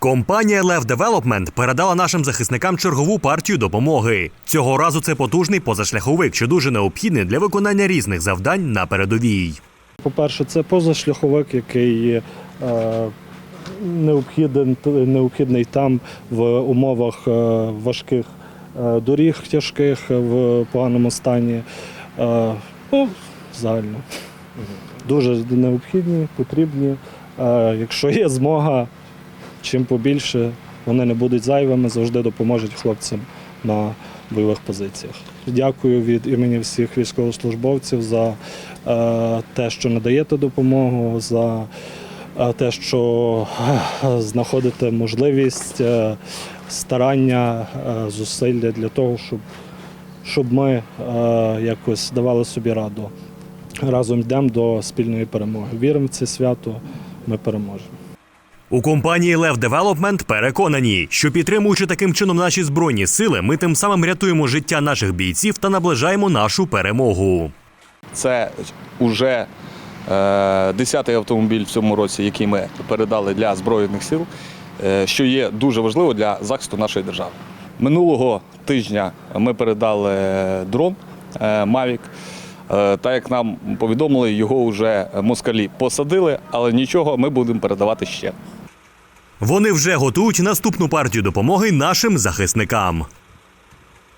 Компанія Лев Девелопмент передала нашим захисникам чергову партію допомоги. Цього разу це потужний позашляховик, що дуже необхідний для виконання різних завдань на передовій. По-перше, це позашляховик, який е, необхіден, необхідний там в умовах е, важких е, доріг тяжких в поганому стані. Е, ну, загально. Дуже необхідні, потрібні. Е, якщо є змога, чим побільше, вони не будуть зайвими, завжди допоможуть хлопцям на бойових позиціях. Дякую від імені всіх військовослужбовців за е, те, що надаєте допомогу, за е, те, що е, знаходите можливість, старання, зусилля для того, щоб, щоб ми якось давали собі раду. Разом йдемо до спільної перемоги. Віримо в це свято, ми переможемо. У компанії Лев Девелопмент переконані, що підтримуючи таким чином наші збройні сили, ми тим самим рятуємо життя наших бійців та наближаємо нашу перемогу. Це вже е, десятий автомобіль в цьому році, який ми передали для Збройних сил, е, що є дуже важливо для захисту нашої держави. Минулого тижня ми передали дрон е, Mavic. Е, Так як нам повідомили, його вже москалі посадили, але нічого, ми будемо передавати ще. Вони вже готують наступну партію допомоги нашим захисникам.